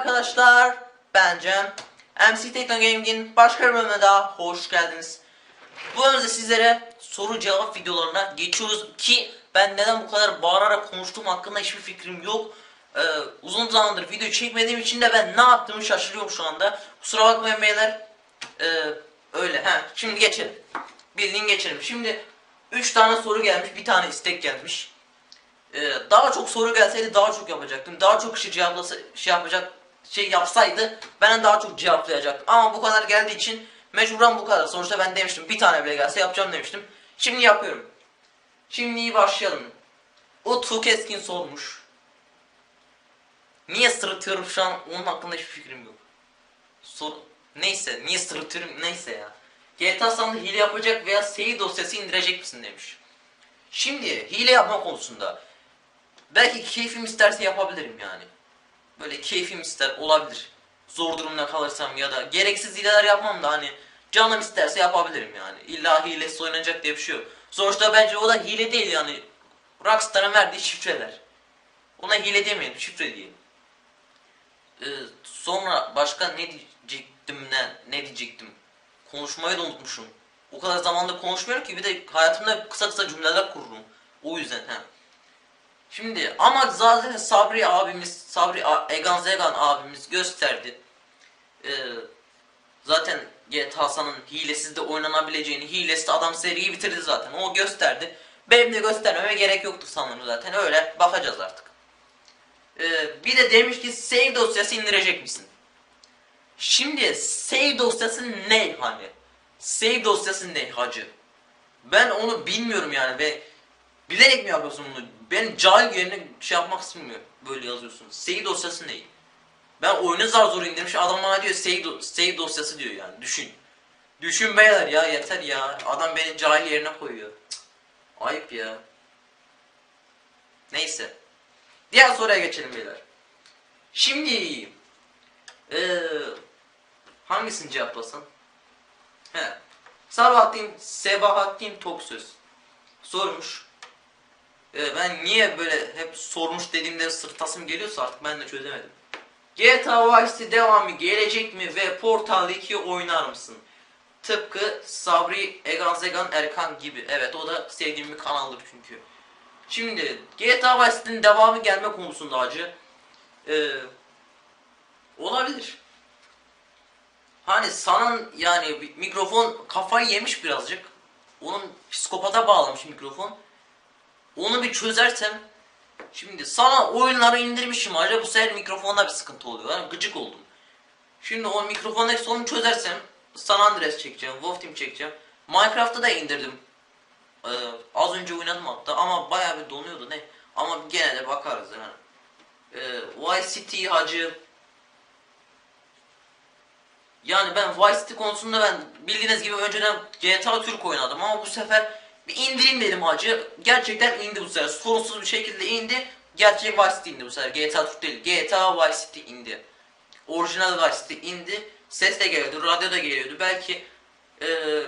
arkadaşlar, ben Cem. MC Tekno Gaming'in başka bir bölümüne daha hoş geldiniz. Bu bölümde sizlere soru cevap videolarına geçiyoruz ki ben neden bu kadar bağırarak konuştuğum hakkında hiçbir fikrim yok. Ee, uzun zamandır video çekmediğim için de ben ne yaptığımı şaşırıyorum şu anda. Kusura bakmayın beyler. Ee, öyle. Ha, şimdi geçelim. Bildiğin geçelim. Şimdi 3 tane soru gelmiş, bir tane istek gelmiş. Ee, daha çok soru gelseydi daha çok yapacaktım. Daha çok kişi cevaplasa şey yapacak şey yapsaydı ben daha çok cevaplayacaktım. Ama bu kadar geldiği için mecburen bu kadar. Sonuçta ben demiştim bir tane bile gelse yapacağım demiştim. Şimdi yapıyorum. Şimdi iyi başlayalım. O Keskin sormuş. Niye sırıtıyorum şu an onun hakkında hiçbir fikrim yok. Sor neyse niye sırıtıyorum neyse ya. GTA San'da hile yapacak veya save dosyası indirecek misin demiş. Şimdi hile yapma konusunda belki keyfim isterse yapabilirim yani. Böyle keyfim ister olabilir. Zor durumda kalırsam ya da gereksiz hileler yapmam da hani canım isterse yapabilirim yani. İlla hilesiz oynanacak diye bir şey yok. Sonuçta bence o da hile değil yani. Rockstar'ın verdiği şifreler. Ona hile demeyelim, şifre diyelim. Ee, sonra başka ne diyecektim ne, ne diyecektim? Konuşmayı da unutmuşum. O kadar zamanda konuşmuyorum ki bir de hayatımda kısa kısa cümleler kururum. O yüzden he. Şimdi ama zaten Sabri abimiz, Sabri Egan Zegan abimiz gösterdi. Ee, zaten GTA San'ın hilesiz de oynanabileceğini, hilesiz adam seriyi bitirdi zaten. O gösterdi. Benim de göstermeme gerek yoktu sanırım zaten. Öyle bakacağız artık. Ee, bir de demiş ki save dosyası indirecek misin? Şimdi save dosyası ne hani? Save dosyası ne hacı? Ben onu bilmiyorum yani ve bilerek mi yapıyorsun bunu? Ben cahil yerine şey yapmak istemiyorum. Böyle yazıyorsun. Save dosyası ne? Ben oyunu zar zor indirmiş adam bana diyor save, do- save dosyası diyor yani düşün. Düşün beyler ya yeter ya. Adam beni cahil yerine koyuyor. Cık, Ayıp ya. Neyse. Diğer soruya geçelim beyler. Şimdi eee hangisini cevaplasın? He. Sabahattin Sebahattin Toksöz sormuş. Ee, ben niye böyle hep sormuş dediğimde sırtasım geliyorsa artık ben de çözemedim. GTA Vice City devamı gelecek mi ve Portal 2 oynar mısın? Tıpkı Sabri Egan Zegan Erkan gibi. Evet o da sevdiğim bir kanaldır çünkü. Şimdi GTA Vice City'nin devamı gelme konusunda acı. Ee, olabilir. Hani sanın yani mikrofon kafayı yemiş birazcık. Onun psikopata bağlamış mikrofon. Onu bir çözersem şimdi sana oyunları indirmişim acaba bu sefer mikrofonda bir sıkıntı oluyor. Yani gıcık oldum. Şimdi o mikrofondaki sorunu çözersem San Andreas çekeceğim, Wolf Team çekeceğim. Minecraft'ta da indirdim. Ee, az önce oynadım hatta ama bayağı bir donuyordu ne. Ama gene de bakarız yani. Ee, Vice City hacı yani ben Vice City konusunda ben bildiğiniz gibi önceden GTA Türk oynadım ama bu sefer bir indireyim dedim hacı. Gerçekten indi bu sefer. Sorunsuz bir şekilde indi. Gerçek Vice City indi bu sefer. GTA Türk değil. GTA Vice City indi. Orijinal Vice City indi. Ses de geliyordu, radyo da geliyordu. Belki eee,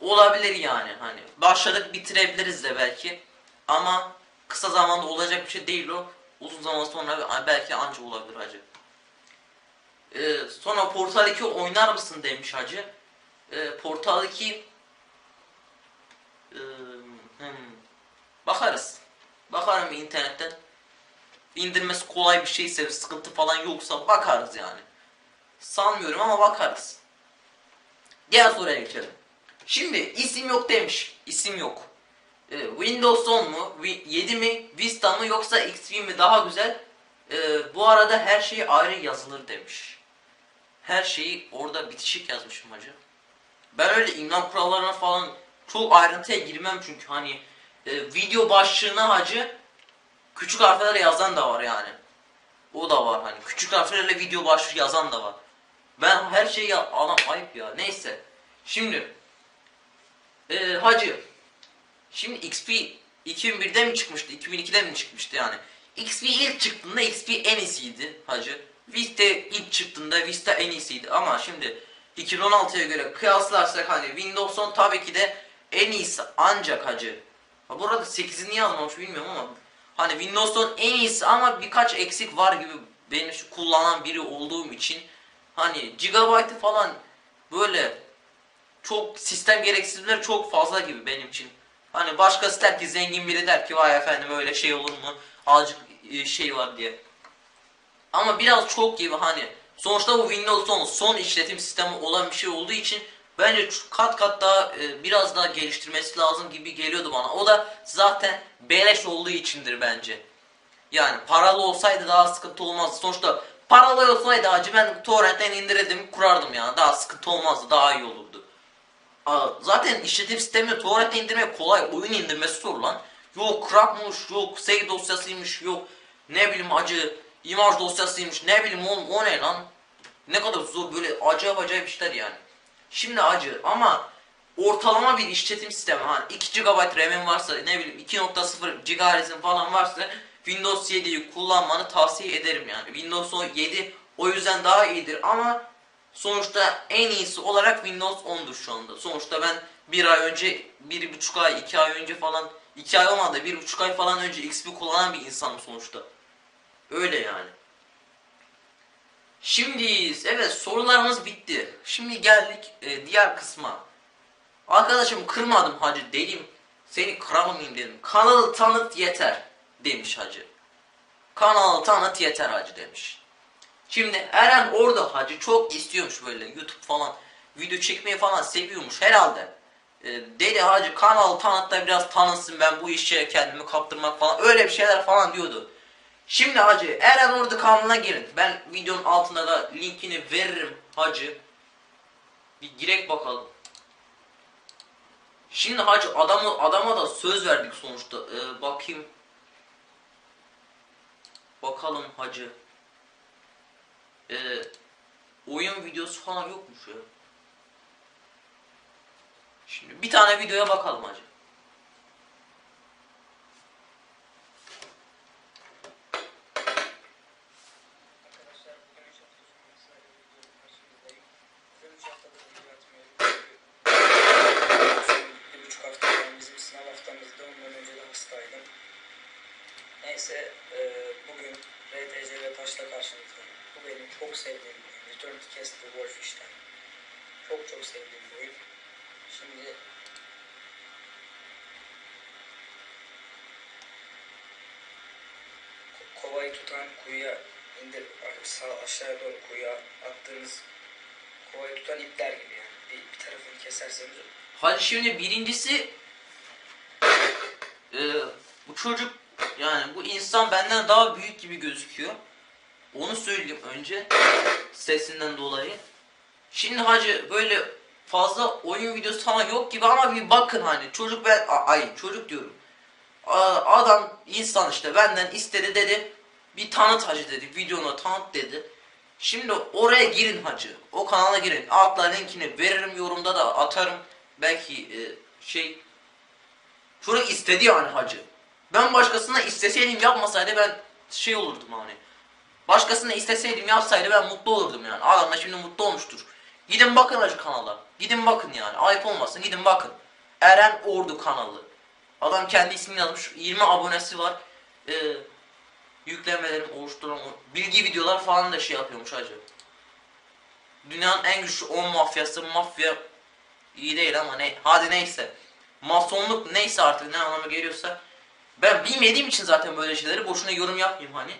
olabilir yani hani. Başladık bitirebiliriz de belki. Ama kısa zamanda olacak bir şey değil o. Uzun zaman sonra belki anca olabilir hacı. Ee, sonra Portal 2 oynar mısın demiş hacı. Ee, Portal 2 ee, hmm, bakarız. Bakarım internetten. İndirmesi kolay bir şeyse, sıkıntı falan yoksa bakarız yani. Sanmıyorum ama bakarız. Diğer soruya geçelim. Şimdi isim yok demiş. İsim yok. Ee, Windows 10 mu, Wi- 7 mi, Vista mı yoksa XP mi daha güzel? Ee, bu arada her şey ayrı yazılır demiş her şeyi orada bitişik yazmışım hacı. Ben öyle imla kurallarına falan çok ayrıntıya girmem çünkü hani e, video başlığına hacı küçük harflerle yazan da var yani. O da var hani küçük harflerle video başlığı yazan da var. Ben her şeyi ya anam ayıp ya. Neyse. Şimdi e, hacı şimdi XP 2001'de mi çıkmıştı? 2002'de mi çıkmıştı yani? XP ilk çıktığında XP en iyisiydi hacı. Vista ilk çıktığında Vista en iyisiydi ama şimdi 2016'ya göre kıyaslarsak hani Windows 10 tabii ki de en iyisi ancak hacı. Ha burada 8'ini yazmamış bilmiyorum ama hani Windows 10 en iyisi ama birkaç eksik var gibi benim şu kullanan biri olduğum için hani gigabyte'ı falan böyle çok sistem gereksinimleri çok fazla gibi benim için. Hani başkası der ki zengin biri der ki vay efendim öyle şey olur mu? Azıcık e, şey var diye. Ama biraz çok gibi hani sonuçta bu Windows'un son işletim sistemi olan bir şey olduğu için bence kat kat daha e, biraz daha geliştirmesi lazım gibi geliyordu bana. O da zaten beleş olduğu içindir bence. Yani paralı olsaydı daha sıkıntı olmazdı. Sonuçta paralı olsaydı acı ben torrentten indirirdim kurardım yani. Daha sıkıntı olmazdı. Daha iyi olurdu. Zaten işletim sistemini torrentten indirmek kolay. Oyun indirmesi zor lan. Yok crackmış, yok save dosyasıymış, yok ne bileyim acı imaj dosyasıymış, ne bileyim oğlum o ne lan? Ne kadar zor böyle acayip acayip işler yani. Şimdi acı ama ortalama bir işletim sistemi hani 2 GB RAM'in varsa ne bileyim 2.0 GHz'in falan varsa Windows 7'yi kullanmanı tavsiye ederim yani. Windows 7 o yüzden daha iyidir ama sonuçta en iyisi olarak Windows 10'dur şu anda. Sonuçta ben bir ay önce, bir buçuk ay, iki ay önce falan, iki ay olmadı, bir buçuk ay falan önce XP kullanan bir insanım sonuçta. Öyle yani. Şimdi evet sorularımız bitti. Şimdi geldik e, diğer kısma. Arkadaşım kırmadım hacı dedim. Seni kıramayayım dedim. Kanalı tanıt yeter demiş hacı. Kanalı tanıt yeter hacı demiş. Şimdi Eren orada hacı çok istiyormuş böyle YouTube falan video çekmeyi falan seviyormuş herhalde. E, dedi hacı kanalı tanıt da biraz tanınsın ben bu işe kendimi kaptırmak falan öyle bir şeyler falan diyordu. Şimdi hacı Eren orada kanalına girin. Ben videonun altında da linkini veririm hacı. Bir girek bakalım. Şimdi hacı adamı adama da söz verdik sonuçta. Ee, bakayım. Bakalım hacı. Ee, oyun videosu falan yokmuş ya. Şimdi bir tane videoya bakalım hacı. Arkadaşlar bugün 3 hafta sonra sizlerle videonun karşınızdayım. Bugün 3 haftada video atmayı Son bir buçuk hafta falan bizim sınav haftamızda ondan önce de hastaydım. Neyse e, bugün RTC ve Taş'la karşınızdayım. Bu benim çok sevdiğim bir oyun. Return to Castle Wolfenstein. Çok sevdiğim bir oyun. Şimdi ko- kovayı tutan kuyuya indir sağ aşağıya doğru kuyuya attığınız kovayı tutan ipler gibi yani. Bir, bir tarafını keserseniz Hadi şimdi birincisi e, bu çocuk yani bu insan benden daha büyük gibi gözüküyor. Onu söyleyeyim önce sesinden dolayı. Şimdi hacı böyle fazla oyun videosu falan yok gibi ama bir bakın hani çocuk ben ay çocuk diyorum. Adam insan işte benden istedi dedi bir tanıt hacı dedi videonu tanıt dedi. Şimdi oraya girin hacı. O kanala girin. Altla linkini veririm yorumda da atarım. Belki e, şey çocuk istedi yani hacı. Ben başkasına isteseydim yapmasaydı ben şey olurdum hani. Başkasına isteseydim yapsaydı ben mutlu olurdum yani. Adam da şimdi mutlu olmuştur. Gidin bakın hacı kanala. Gidin bakın yani. Ayıp olmasın gidin bakın. Eren Ordu kanalı. Adam kendi ismini yazmış. 20 abonesi var. Ee, yüklemelerim oluşturan bilgi videolar falan da şey yapıyormuş hacı. Dünyanın en güçlü 10 mafyası mafya iyi değil ama ne hadi neyse. Masonluk neyse artık ne anlama geliyorsa ben bilmediğim için zaten böyle şeyleri boşuna yorum yapmayayım hani.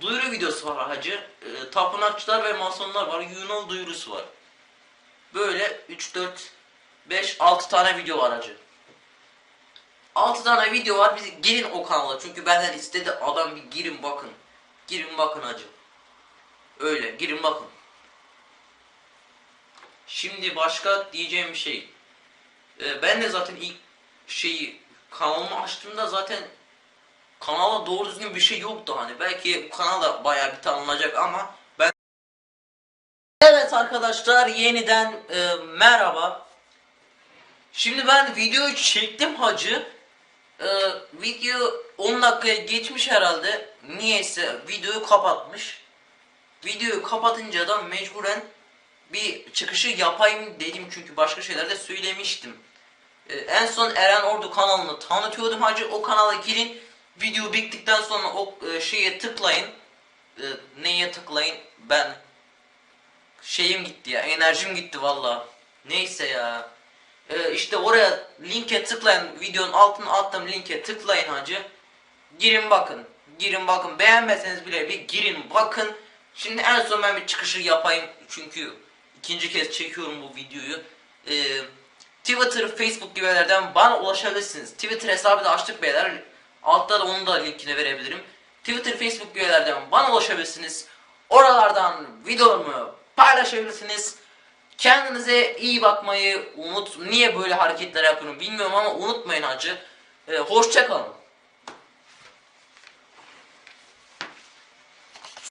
Duyuru videosu var hacı. E, tapınakçılar ve masonlar var. Yunan duyurusu var. Böyle 3 4 5 6 tane video var hacı. 6 tane video var. Biz girin o kanala. Çünkü benden istedi adam bir girin bakın. Girin bakın hacı. Öyle girin bakın. Şimdi başka diyeceğim bir şey. Ee, ben de zaten ilk şeyi kanalımı açtığımda zaten kanala doğru düzgün bir şey yoktu hani. Belki bu kanal da bayağı bir tanınacak ama ben Evet arkadaşlar yeniden e, merhaba. Şimdi ben videoyu çektim hacı. Ee, video 10 dakikaya geçmiş herhalde. Niyeyse videoyu kapatmış. Videoyu kapatınca da mecburen bir çıkışı yapayım dedim çünkü başka şeyler de söylemiştim. Ee, en son Eren Ordu kanalını tanıtıyordum hacı. O kanala girin. Video bittikten sonra o e, şeye tıklayın. e, neye tıklayın ben şeyim gitti ya enerjim gitti valla. Neyse ya. E, işte oraya linke tıklayın videonun altına attığım linke tıklayın hacı. Girin bakın. Girin bakın. Beğenmeseniz bile bir girin bakın. Şimdi en son ben bir çıkışı yapayım. Çünkü ikinci kez çekiyorum bu videoyu. Ee, Twitter, Facebook gibi yerlerden bana ulaşabilirsiniz. Twitter hesabı da açtık beyler. Altta da onun da linkini verebilirim. Twitter, Facebook gibi yerlerden bana ulaşabilirsiniz. Oralardan videolarımı paylaşabilirsiniz. Kendinize iyi bakmayı unut. Niye böyle hareketler yapıyorum bilmiyorum ama unutmayın hacı. Ee, hoşça kalın.